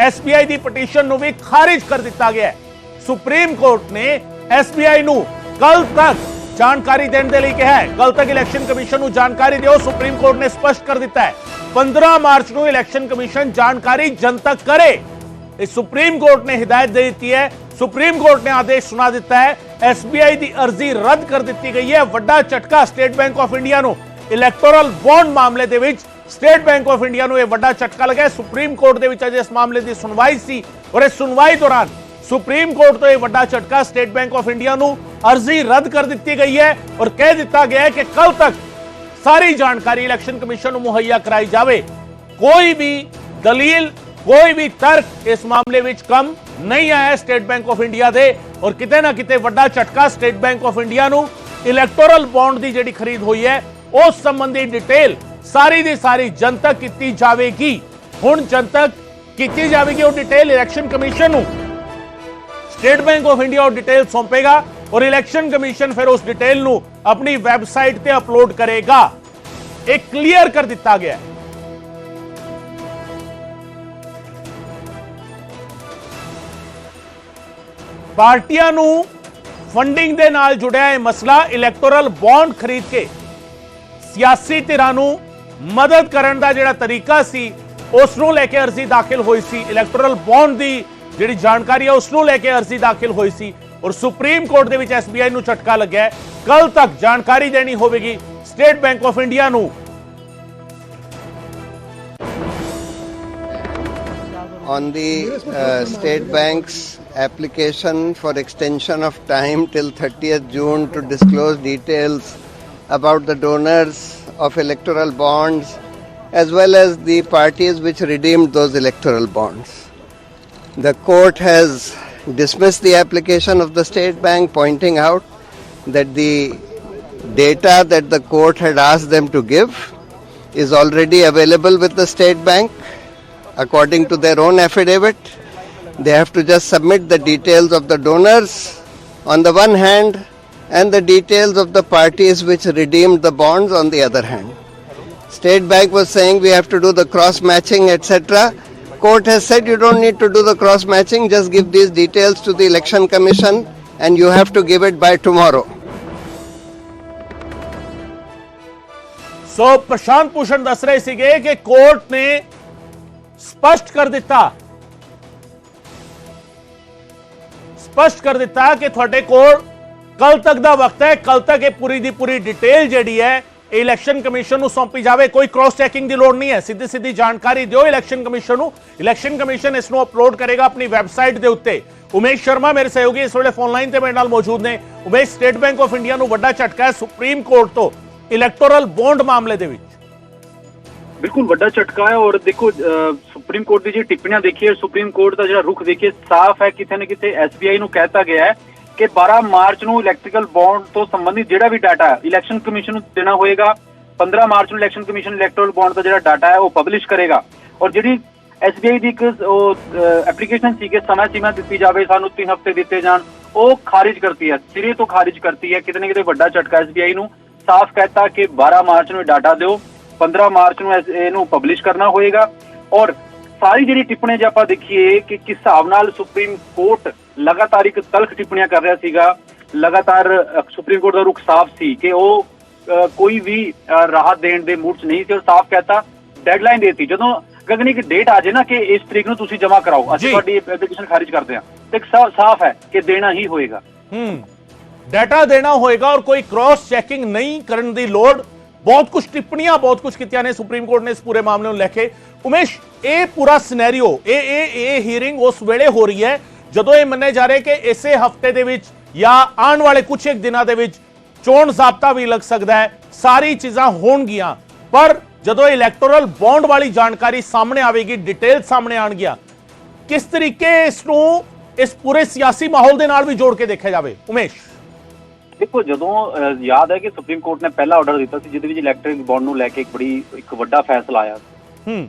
SBI ਦੀ petition ਨੂੰ ਵੀ ਖਾਰਿਜ ਕਰ ਦਿੱਤਾ ਗਿਆ ਹੈ। ਸੁਪਰੀਮ ਕੋਰਟ ਨੇ SBI ਨੂੰ ਕੱਲ ਤੱਕ ਜਾਣਕਾਰੀ ਦੇਣ ਦੇ ਲਈ ਕਿਹਾ ਹੈ। ਕੱਲ ਤੱਕ ਇਲੈਕਸ਼ਨ ਕਮਿਸ਼ਨ ਨੂੰ ਜਾਣਕਾਰੀ ਦਿਓ ਸੁਪਰੀਮ ਕੋਰਟ ਨੇ ਸਪਸ਼ਟ ਕਰ ਦਿੱਤਾ ਹੈ। 15 ਮਾਰਚ ਨੂੰ ਇਲੈਕਸ਼ਨ ਕਮਿਸ਼ਨ ਜਾਣਕਾਰੀ ਜਨਤਕ ਕਰੇ। ਇਹ ਸੁਪਰੀਮ ਕੋਰਟ ਨੇ ਹਦਾਇਤ ਦੇ ਦਿੱਤੀ ਹੈ। ਸੁਪਰੀਮ ਕੋਰਟ ਨੇ ਆਦੇਸ਼ ਸੁਣਾ ਦਿੱਤਾ ਹੈ SBI ਦੀ ਅਰਜ਼ੀ ਰੱਦ ਕਰ ਦਿੱਤੀ ਗਈ ਹੈ। ਵੱਡਾ ਝਟਕਾ ਸਟੇਟ ਬੈਂਕ ਆਫ ਇੰਡੀਆ ਨੂੰ। ਇਲੈਕਟੋਰਲ ਬੌਂਡ ਮਾਮਲੇ ਦੇ ਵਿੱਚ ਸਟੇਟ ਬੈਂਕ ਆਫ ਇੰਡੀਆ ਨੂੰ ਇਹ ਵੱਡਾ ਝਟਕਾ ਲੱਗਾ ਸੁਪਰੀਮ ਕੋਰਟ ਦੇ ਵਿੱਚ ਅਜੇ ਇਸ ਮਾਮਲੇ ਦੀ ਸੁਣਵਾਈ ਸੀ ਔਰ ਇਸ ਸੁਣਵਾਈ ਦੌਰਾਨ ਸੁਪਰੀਮ ਕੋਰਟ ਤੋਂ ਇਹ ਵੱਡਾ ਝਟਕਾ ਸਟੇਟ ਬੈਂਕ ਆਫ ਇੰਡੀਆ ਨੂੰ ਅਰਜ਼ੀ ਰੱਦ ਕਰ ਦਿੱਤੀ ਗਈ ਹੈ ਔਰ ਕਹਿ ਦਿੱਤਾ ਗਿਆ ਹੈ ਕਿ ਕੱਲ ਤੱਕ ਸਾਰੀ ਜਾਣਕਾਰੀ ਇਲੈਕਸ਼ਨ ਕਮਿਸ਼ਨ ਨੂੰ ਮੁਹੱਈਆ ਕਰਾਈ ਜਾਵੇ। ਕੋਈ ਵੀ ਦਲੀਲ, ਕੋਈ ਵੀ ਤਰਕ ਇਸ ਮਾਮਲੇ ਵਿੱਚ ਕੰਮ ਨਹੀਂ ਆਇਆ ਸਟੇਟ ਬੈਂਕ ਆਫ ਇੰਡੀਆ ਦੇ ਔਰ ਕਿਤੇ ਨਾ ਕਿਤੇ ਵੱਡਾ ਝਟਕਾ ਸਟੇਟ ਬੈਂਕ ਆਫ ਇੰਡੀਆ ਨੂੰ ਇਲੈਕਟੋਰਲ ਬੌਂਡ ਦੀ ਜਿਹੜੀ ਖਰੀਦ ਹੋਈ ਹੈ, ਉਸ ਸੰਬੰਧੀ ਡਿਟੇਲ ਸਾਰੀ ਦੀ ਸਾਰੀ ਜਨਤਕ ਕੀਤੀ ਜਾਵੇਗੀ। ਹੁਣ ਜਨਤਕ ਕੀਤੀ ਜਾਵੇਗੀ ਉਹ ਡਿਟੇਲ ਇਲੈਕਸ਼ਨ ਕਮਿਸ਼ਨ ਨੂੰ। ਸਟੇਟ ਬੈਂਕ ਆਫ ਇੰਡੀਆ ਉਹ ਡਿਟੇਲ ਸੌਂਪੇਗਾ ਔਰ ਇਲੈਕਸ਼ਨ ਕਮਿਸ਼ਨ ਫਿਰ ਉਸ ਡਿਟੇਲ ਨੂੰ ਆਪਣੀ ਵੈਬਸਾਈਟ ਤੇ ਅਪਲੋਡ ਕਰੇਗਾ। ਇਹ ਕਲੀਅਰ ਕਰ ਦਿੱਤਾ ਗਿਆ ਹੈ। ਪਾਰਟੀਆਂ ਨੂੰ ਫੰਡਿੰਗ ਦੇ ਨਾਲ ਜੁੜਿਆ ਇਹ ਮਸਲਾ ਇਲੈਕਟੋਰਲ ਬੌਂਡ ਖਰੀਦ ਕੇ। ਸਿਆਸੀ ਧਿਰਾਂ ਨੂੰ ਮਦਦ ਕਰਨ ਦਾ ਜਿਹੜਾ ਤਰੀਕਾ ਸੀ ਉਸ ਨੂੰ ਲੈ ਕੇ ਅਰਜ਼ੀ ਦਾਖਲ ਹੋਈ ਸੀ। ਇਲੈਕਟੋਰਲ ਬੌਂਡ ਦੀ ਜਿਹੜੀ ਜਾਣਕਾਰੀ ਹੈ ਉਸ ਨੂੰ ਲੈ ਕੇ ਅਰਜ਼ੀ ਦਾਖਲ ਹੋਈ ਸੀ। ਔਰ ਸੁਪਰੀਮ ਕੋਰਟ ਦੇ ਵਿੱਚ ਐਸਬੀਆਈ ਨੂੰ ਝਟਕਾ ਲੱਗਿਆ ਕੱਲ ਤੱਕ ਜਾਣਕਾਰੀ ਦੇਣੀ ਹੋਵੇਗੀ ਸਟੇਟ ਬੈਂਕ ਆਫ ਇੰਡੀਆ ਨੂੰ। On the uh, State Bank's application for extension of time till 30th June to disclose details about the donors of electoral bonds as well as the parties which redeemed those electoral bonds. The court has dismissed the application of the State Bank, pointing out that the data that the court had asked them to give is already available with the State Bank according to their own affidavit. They have to just submit the details of the donors on the one hand and the details of the parties which redeemed the bonds on the other hand. State Bank was saying we have to do the cross matching, etc. Court has said you don't need to do the cross matching, just give these details to the Election Commission and you have to give it by tomorrow. So, Prashant Bhushan Dasra रहे सीगे कि court ने स्पष्ट कर दिता स्पष्ट कर दिता कि थोड़े court. ਕੱਲ ਤੱਕ ਦਾ ਵਕਤ ਹੈ ਕੱਲ ਤੱਕ ਇਹ ਪੂਰੀ ਦੀ ਪੂਰੀ ਡਿਟੇਲ ਜਿਹੜੀ ਹੈ ਇਲੈਕਸ਼ਨ ਕਮਿਸ਼ਨ ਨੂੰ ਸੌਂਪੀ ਜਾਵੇ, ਕੋਈ ਕ੍ਰਾਸ ਚੈਕਿੰਗ ਦੀ ਲੋੜ ਨਹੀਂ ਹੈ, ਸਿੱਧੀ ਸਿੱਧੀ ਜਾਣਕਾਰੀ ਦਿਓ ਇਲੈਕਸ਼ਨ ਕਮਿਸ਼ਨ ਨੂੰ ਇਲੈਕਸ਼ਨ ਕਮਿਸ਼ਨ ਇਸ ਨੂੰ ਅਪਲੋਡ ਕਰੇਗਾ ਆਪਣੀ ਵੈਬਸਾਈਟ ਦੇ ਉੱਤੇ। ਉਮੇਸ਼ ਸ਼ਰਮਾ ਮੇਰੇ ਸਹਿਯੋਗੀ ਇਸ ਵੇਲੇ ਫੋਨ ਲਾਈਨ ਤੇ ਮੇਰੇ ਨਾਲ ਮੌਜੂਦ ਨੇ। Umesh State Bank of India ਨੂੰ ਵੱਡਾ ਝਟਕਾ ਹੈ ਸੁਪਰੀਮ ਕੋਰਟ ਤੋਂ ਇਲੈਕਟੋਰਲ ਬੌਂਡ ਮਾਮਲੇ ਦੇ ਵਿੱਚ। ਬਿਲਕੁਲ ਵੱਡਾ ਝਟਕਾ ਹੈ ਔਰ ਦੇਖੋ ਸੁਪਰੀਮ ਕੋਰਟ ਦੀ ਜਿਹੜੀ ਟਿੱਪਣੀਆਂ ਦੇਖੀਏ ਸੁਪਰੀਮ ਕੋਰਟ ਦਾ ਜਿਹੜਾ ਰੁਖ ਦੇਖੀਏ, ਸਾਫ਼ ਹੈ ਕਿਤੇ ਨਾ ਕਿਤੇ ਐਸਬੀਆਈ ਨੂੰ ਕਹਿਤਾ ਗਿਆ ਹੈ ਕਿ 12 ਮਾਰਚ ਨੂੰ ਇਲੈਕਟ੍ਰੀਕਲ ਬੌਂਡ ਤੋਂ ਸੰਬੰਧਿਤ ਜਿਹੜਾ ਵੀ ਡਾਟਾ ਇਲੈਕਸ਼ਨ ਕਮਿਸ਼ਨ ਨੂੰ ਦੇਣਾ ਹੋਏਗਾ। 15 ਮਾਰਚ ਨੂੰ ਇਲੈਕਸ਼ਨ ਕਮਿਸ਼ਨ ਇਲੈਕਟ੍ਰਲ ਬੌਂਡ ਦਾ ਜਿਹੜਾ ਡਾਟਾ ਹੈ, ਉਹ ਪਬਲਿਸ਼ ਕਰੇਗਾ। ਔਰ ਜਿਹੜੀ ਐਸਬੀਆਈ ਦੀ ਇੱਕ ਐਪਲੀਕੇਸ਼ਨ ਸੀ ਕਿ ਸਮਾਂ ਸੀਮਾ ਦਿੱਤੀ ਜਾਵੇ, ਸਾਨੂੰ 3 ਹਫ਼ਤੇ ਦਿੱਤੇ ਜਾਣ, ਉਹ ਖਾਰਿਜ ਕਰਤੀ ਹੈ, ਸਿਰੇ ਤੋਂ ਖਾਰਿਜ ਕਰਤੀ ਹੈ, ਕਿਤੇ ਨਾ ਕਿਤੇ ਵੱਡਾ ਝਟਕਾ ਐਸਬੀਆਈ ਨੂੰ। ਸਾਫ਼ ਕਹਿਤਾ ਕਿ 12 ਮਾਰਚ ਨੂੰ ਇਹ ਡਾਟਾ ਦਿਓ 15 ਮਾਰਚ ਨੂੰ ਇਹਨੂੰ ਪਬਲਿਸ਼ ਕਰਨਾ ਹੋਏਗਾ। ਔਰ ਸਾਰੀ ਜਿਹੜੀ ਟਿੱਪਣੀ ਜੇ ਆਪਾਂ ਦੇਖੀਏ, ਕਿ ਕਿਸ ਹਿਸਾਬ ਨਾਲ ਸੁਪਰੀਮ ਕੋਰਟ ਲਗਾਤਾਰ ਇੱਕ ਤਲਖ ਟਿੱਪਣੀਆਂ ਕਰ ਰਿਹਾ ਸੀਗਾ। ਲਗਾਤਾਰ ਸੁਪਰੀਮ ਕੋਰਟ ਦਾ ਰੁਖ ਸਾਫ਼ ਸੀ ਕਿ ਉਹ ਕੋਈ ਵੀ ਰਾਹਤ ਦੇਣ ਦੇ ਮੂਡ 'ਚ ਨਹੀਂ ਸੀ ਔਰ ਸਾਫ਼ ਕਹਿਤਾ ਡੈਡਲਾਈਨ ਦੇਤੀ। ਜਦੋਂ ਗਗਨੀ ਇੱਕ ਡੇਟ ਆ ਜੇ ਨਾ ਕਿ ਇਸ ਤਰੀਕ ਨੂੰ ਤੁਸੀਂ ਜਮ੍ਹਾਂ ਕਰਾਓ। ਅਸੀਂ ਤੁਹਾਡੀ ਐਪਲੀਕੇਸ਼ਨ ਖਾਰਿਜ ਕਰਦੇ ਹਾਂ। ਤੇ ਸਾਫ਼ ਹੈ ਕਿ ਦੇਣਾ ਹੀ ਹੋਏਗਾ। ਹੂੰ। ਡਾਟਾ ਦੇਣਾ ਹੋਏਗਾ ਔਰ ਕੋਈ ਕ੍ਰਾਸ ਚੈਕਿੰਗ ਨਹੀਂ ਕਰਨ ਦੀ ਲੋੜ। ਬਹੁਤ ਕੁਝ ਟਿੱਪਣੀਆਂ ਬਹੁਤ ਕੁਝ ਕੀਤੀਆਂ ਨੇ ਸੁਪਰੀਮ ਕੋਰਟ ਨੇ ਇਸ ਪੂਰੇ ਮਾਮਲੇ ਨੂੰ ਲੈ ਕੇ। ਉਮੇਸ਼ ਇਹ ਪੂਰਾ ਸਿਨੈਰੀਓ ਇਹ ਇਹ ਇਹ ਹੀਅਰਿੰਗ ਉਸ ਵੇਲੇ ਹੋ ਰਹੀ ਹੈ ਜਦੋਂ ਇਹ ਮੰਨੇ ਜਾ ਰਿਹਾ ਕਿ ਇਸੇ ਹਫ਼ਤੇ ਦੇ ਵਿੱਚ ਜਾਂ ਆਉਣ ਵਾਲੇ ਕੁਝ ਇੱਕ ਦਿਨਾਂ ਦੇ ਵਿੱਚ ਚੋਣ ਜ਼ਾਬਤਾ ਵੀ ਲੱਗ ਸਕਦਾ ਹੈ ਸਾਰੀ ਚੀਜ਼ਾਂ ਹੋਣਗੀਆਂ। ਪਰ ਜਦੋਂ ਇਲੈਕਟੋਰਲ ਬੌਂਡ ਵਾਲੀ ਜਾਣਕਾਰੀ ਸਾਹਮਣੇ ਆਵੇਗੀ ਡਿਟੇਲ ਸਾਹਮਣੇ ਆਣਗੀਆਂ ਕਿਸ ਤਰੀਕੇ ਇਸ ਨੂੰ ਇਸ ਪੂਰੇ ਸਿਆਸੀ ਮਾਹੌਲ ਦੇ ਨਾਲ ਵੀ ਜੋੜ ਕੇ ਦੇਖਿਆ ਜਾਵੇ? ਉਮੇਸ਼। ਦੇਖੋ ਜਦੋਂ ਯਾਦ ਹੈ ਕਿ ਸੁਪਰੀਮ ਕੋਰਟ ਨੇ ਪਹਿਲਾ ਆਰਡਰ ਦਿੱਤਾ ਸੀ ਜਿਹਦੇ ਵਿੱਚ ਇਲੈਕਟ੍ਰਿਕ ਬੌਂਡ ਨੂੰ ਲੈ ਕੇ ਇੱਕ ਬੜੀ ਇੱਕ ਵੱਡਾ ਫੈਸਲਾ ਆਇਆ। ਹੂੰ।